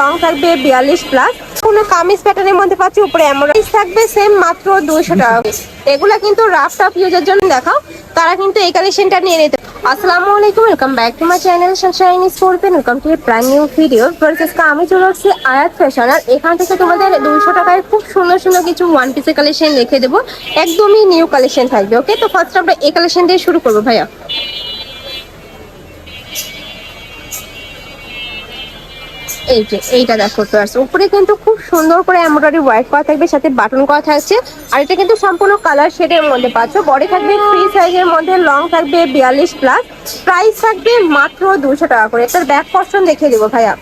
Long থাকবে বিয়াল্লিশ plus কোনো কামিজ প্যাটার্নের মধ্যে পাচ্ছি, উপরে এমব্রয়ডারি থাকবে সেম মাত্র দুইশো টাকা। এগুলা কিন্তু রাফ টাফ ইউজের জন্য দেখাও, তারা কিন্তু এই কালেকশনটা নিয়ে নিতে আসসালামু আলাইকুম welcome back to my channel sunshine স্পোর্টপেন welcome to brand new video versus আমি চলে আসছি আয়াত ফ্যাশন আর এখান থেকে তোমাদের দুশো টাকায় খুব সুন্দর সুন্দর কিছু ওয়ান পিসের কালেকশন রেখে দেবো। একদমই নিউ কালেকশন থাকবে ওকে তো ফার্স্ট আমরা এই কালেকশন দিয়ে শুরু করব, ভাইয়া। এই যে এইটা দেখো ফার্স্ট উপরে কিন্তু খুব সুন্দর করে এমব্রয়ডারি হোয়াইট করা থাকবে সাথে বাটন করা থাকছে। আর এটা কিন্তু সম্পূর্ণ কালার শেডের মধ্যে পাচ্ছ। বডি থাকবে ফ্রি সাইজের মধ্যে লং থাকবে বিয়াল্লিশ প্লাস প্রাইস থাকবে মাত্র দুশো টাকা করে। এটার ব্যাক পশন দেখিয়ে দেবো ভাইয়া।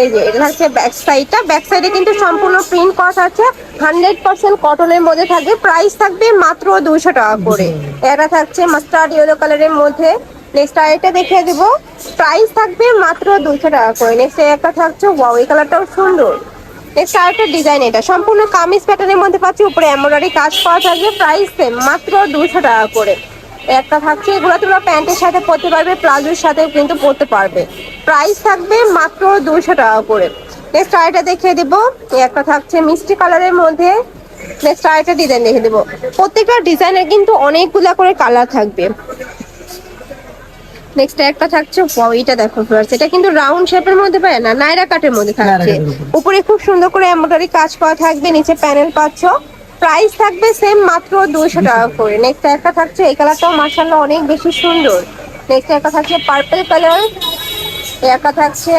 এই যে এটা হচ্ছে ব্যাক সাইডটা ব্যাক সাইডে কিন্তু সম্পূর্ণ প্রিন্ট করা থাকছে। হান্ড্রেড পার্সেন্ট কটনের মধ্যে থাকবে। প্রাইস থাকবে মাত্র দুশো টাকা করে। এটা থাকছে মাস্টার্ড ইয়েলো কালারের মধ্যে। নেক্সট আরেকটা দেখিয়ে দিব। প্রাইস থাকবে মাত্র দুশো টাকা করে। নেক্সট একটা থাকছে ওয়াও এই কালারটাও সুন্দর। নেক্সট আরেকটা ডিজাইন এটা। সম্পূর্ণ কামিজ প্যাটার্নের মধ্যে পাচ্ছি, উপরে এমব্রয়ডারি কাজ করা থাকবে। প্রাইস সেম মাত্র দুশো টাকা করে। একটা থাকছে, এগুলো তোমরা প্যান্টের সাথে পরতে পারবে, প্লাজোর সাথেও কিন্তু পরতে পারবে। প্রাইস থাকবে মাত্র দুশো টাকা করে। নেক্সট আরেকটা দেখিয়ে দিব। একটা থাকছে মিষ্টি কালারের মধ্যে। নেক্সট আরেকটা ডিজাইন দেখে দেবো। প্রত্যেকটা ডিজাইনের কিন্তু অনেকগুলা করে কালার থাকবে। নেক্সট একটা থাকছে ওয়াও এটা দেখো ফ্লার্স এটা কিন্তু রাউন্ড শেপের মধ্যে পায় না নাইরা কাটের মধ্যে থাকছে। উপরে। খুব সুন্দর করে এমব্রয়ডারি কাজ করা থাকবে নিচে প্যানেল পাচ্ছ। প্রাইস থাকবে সেম মাত্র দুইশো টাকা করে। নেক্সট একটা থাকছে এই কালারটাও মার্শাল্লাহ অনেক বেশি সুন্দর। নেক্সট একটা থাকছে পার্পল কালার একটা থাকছে।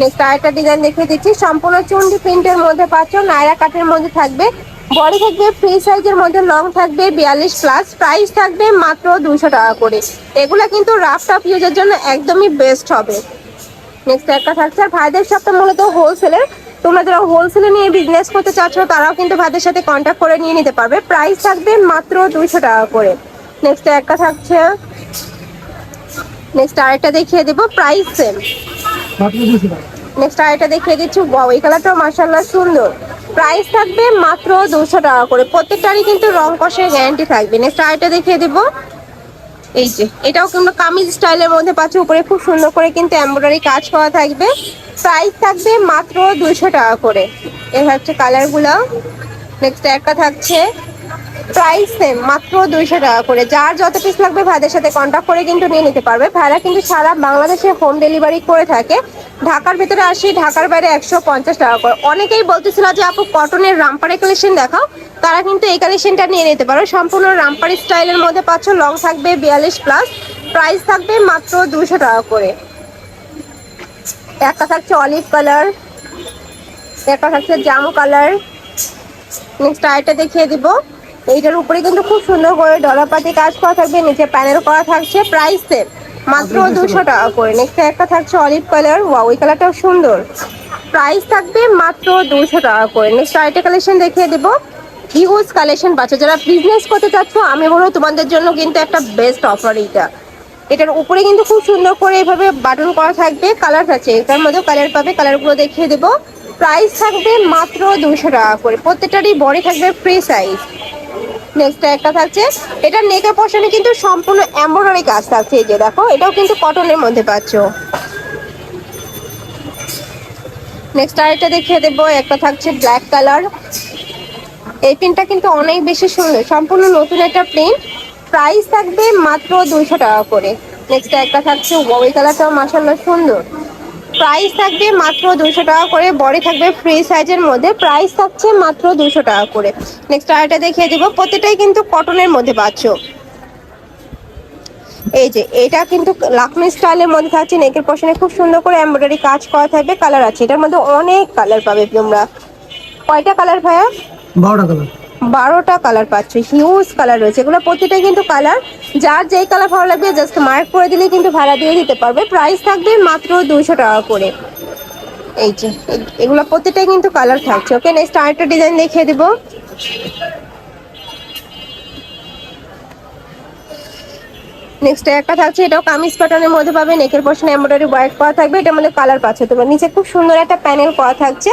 নেক্সট আরেকটা ডিজাইন দেখিয়ে দিচ্ছি সম্পূর্ণ চুন্ডি প্রিন্টের মধ্যে পাচ্ছ নায়রা কাঠের মধ্যে থাকবে। বডি থাকবে ফ্রি সাইজের মধ্যে লং থাকবে বিয়াল্লিশ প্লাস প্রাইস থাকবে মাত্র দুশো টাকা করে। এগুলা কিন্তু রাফ টাফ ইউজের জন্য একদমই বেস্ট হবে। নেক্সট একটা থাকছে আর ভাইদের শপটা মূলত হোলসেলের তোমরা যারা হোলসেলে নিয়ে বিজনেস করতে চাচ্ছ তারাও কিন্তু ভাইদের সাথে কন্ট্যাক্ট করে নিয়ে নিতে পারবে। প্রাইস থাকবে মাত্র দুইশো টাকা করে। নেক্সট একটা থাকছে নেক্সট আরেকটা দেখিয়ে দেবো প্রাইস সেম নেক্সট আরেকটা দেখিয়ে দিচ্ছি ওয়াও এই কালারটাও মার্শাল্লাহ সুন্দর। প্রাইস থাকবে মাত্র দুশো টাকা করে। প্রত্যেকটারই কিন্তু রং কষের গ্যারান্টি থাকবে। নেক্সট আরেকটা দেখিয়ে দেবো। এই যে, এটাও কিন্তু কামিজ স্টাইলের মধ্যে পাচ্ছে। উপরে খুব সুন্দর করে কিন্তু এমব্রয়ডারি কাজ করা থাকবে। প্রাইস থাকবে মাত্র দুশো টাকা করে। এ হচ্ছে কালারগুলো নেক্সট একটা থাকছে প্রাইস সেম মাত্র দুইশো টাকা করে। যার যত পিস লাগবে ভাইদের সাথে কন্ট্যাক্ট করে কিন্তু নিয়ে নিতে পারবে। ভাইরা কিন্তু সারা বাংলাদেশে হোম ডেলিভারি করে থাকে। ঢাকার ভিতরে আসি, ঢাকার বাইরে একশো পঞ্চাশ টাকা করে। অনেকেই বলতেছিল যে আপু কটনের রামপারে কালেকশন দেখাও। তারা কিন্তু এই কালেকশনটা নিয়ে নিতে পারো। সম্পূর্ণ রামপারি স্টাইলের মধ্যে পাচ্ছ লং থাকবে বিয়াল্লিশ প্লাস প্রাইস থাকবে মাত্র দুশো টাকা করে। একটা থাকছে অলিভ কালার একটা থাকছে জাম কালার নেক্সট আরেকটা দেখিয়ে দিব। এইটার উপরে কিন্তু খুব সুন্দর করে ডলাপাতি কাজ করা থাকবে নিচে প্যানেল করা থাকছে প্রাইস সেম মাত্র দুশো টাকা করে। নেক্সট একটা থাকছে অলিভ কালার ওয়াও ওই কালারটাও সুন্দর। প্রাইস থাকবে মাত্র দুশো টাকা করে। নেক্সট আরেকটা কালেকশন দেখিয়ে দেবো। হিউজ কালেকশন পাচ্ছে। যারা বিজনেস করতে চাচ্ছ আমি বলব তোমাদের জন্য কিন্তু একটা বেস্ট অফার এইটা। এটার উপরে কিন্তু খুব সুন্দর করে এভাবে বাটন করা থাকবে। কালার আছে এটার মধ্যেও কালার পাবে। কালারগুলো দেখিয়ে দেবো। প্রাইস থাকবে মাত্র দুশো টাকা করে। প্রত্যেকটারই বডি থাকবে ফ্রি সাইজ নেক্সট একটা থাকছে। এটা নেকের পোর্শনে কিন্তু সম্পূর্ণ এমব্রয়ডারি কাজ থাকছে, এই যে দেখো, এটাও কিন্তু কটনের মধ্যে পাচ্ছ। নেক্সট আরেকটা দেখিয়ে দেবো, একটা থাকছে ব্ল্যাক কালার এই প্রিন্টটা কিন্তু অনেক বেশি সুন্দর, সম্পূর্ণ নতুন একটা প্রিন্ট প্রাইস থাকবে মাত্র দুইশো টাকা করে। নেক্সট একটা থাকছে ওই কালারটাও মাসাল্লাহ সুন্দর। প্রাইস থাকবে মাত্র দুশো টাকা করে বডি থাকবে ফ্রি সাইজের মধ্যে। প্রাইস থাকছে মাত্র দুশো টাকা করে। নেক্সট আরেকটা দেখিয়ে দেবো প্রত্যেকটাই কিন্তু কটনের মধ্যে পাচ্ছ। এই যে, এটা কিন্তু লাকমি স্টাইলের মধ্যে থাকছে নেকের পশনে খুব সুন্দর করে এমব্রয়ডারি কাজ করা থাকবে কালার আছে। এটার মধ্যে অনেক কালার পাবে তোমরা। কয়টা কালার ভাইয়া? বারোটা কালার বারোটা কালার পাচ্ছ হিউজ কালার রয়েছে। এগুলো প্রতিটাই কিন্তু কালার যার যেই কালার ভালো লাগবে জাস্ট মার্ক করে দিলে কিন্তু ভাড়া দিয়ে দিতে পারবে। প্রাইস থাকবে মাত্র দুইশো টাকা করে। এই যে, এগুলো প্রতিটাই কিন্তু কালার থাকছে। ওকে নেক্সট আরেকটা ডিজাইন দেখিয়ে দিব। নেক্সট একটা থাকছে, এটাও কামিজ প্যাটার্নের মধ্যে পাবে নেকের পশনে এমব্রয়ডারি ওয়ার্ক করা থাকবে, এটা মধ্যে কালার পাচ্ছে। তোমার নিচে খুব সুন্দর একটা প্যানেল করা থাকছে,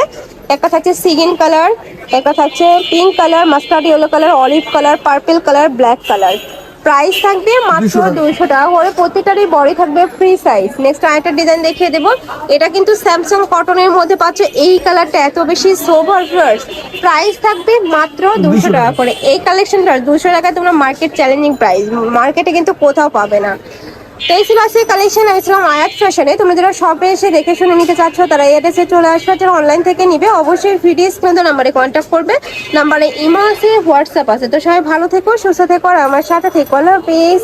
একটা থাকছে সিগিন কালার একটা থাকছে pink colour mustard yellow colour olive colour purple colour black colour price থাকবে মাত্র 200 টাকা। দুইশো টাকা করে। প্রত্যেকটারই বডি থাকবে ফ্রি সাইজ নেক্সট আরেকটা ডিজাইন দেখিয়ে দেবো। এটা কিন্তু স্যামসাং কটনের মধ্যে পাচ্ছ। এই কালারটা এত বেশি সোভার ফ্লার্স প্রাইস থাকবে মাত্র দুশো টাকা করে। এই কালেকশনটা দুশো টাকায় তোমরা মার্কেট চ্যালেঞ্জিং প্রাইস মার্কেটে কিন্তু কোথাও পাবে না। তো এই কালেকশন আমি ছিলাম আয়াত ফ্যাশনে। তুমি যারা শপে এসে দেখে শুনে নিতে চাচ্ছ, তারা এড্রেসে চলে আসবে। যারা অনলাইন থেকে নিবে, অবশ্যই ভিডিও স্ক্রিনে নাম্বারে কন্ট্যাক্ট করবে। নাম্বারে ইমো আছে হোয়াটসঅ্যাপ আছে। তো সবাই ভালো থেকো, সুস্থ থেকো, আর আমার সাথে থেকো। আল্লাহ হাফিজ।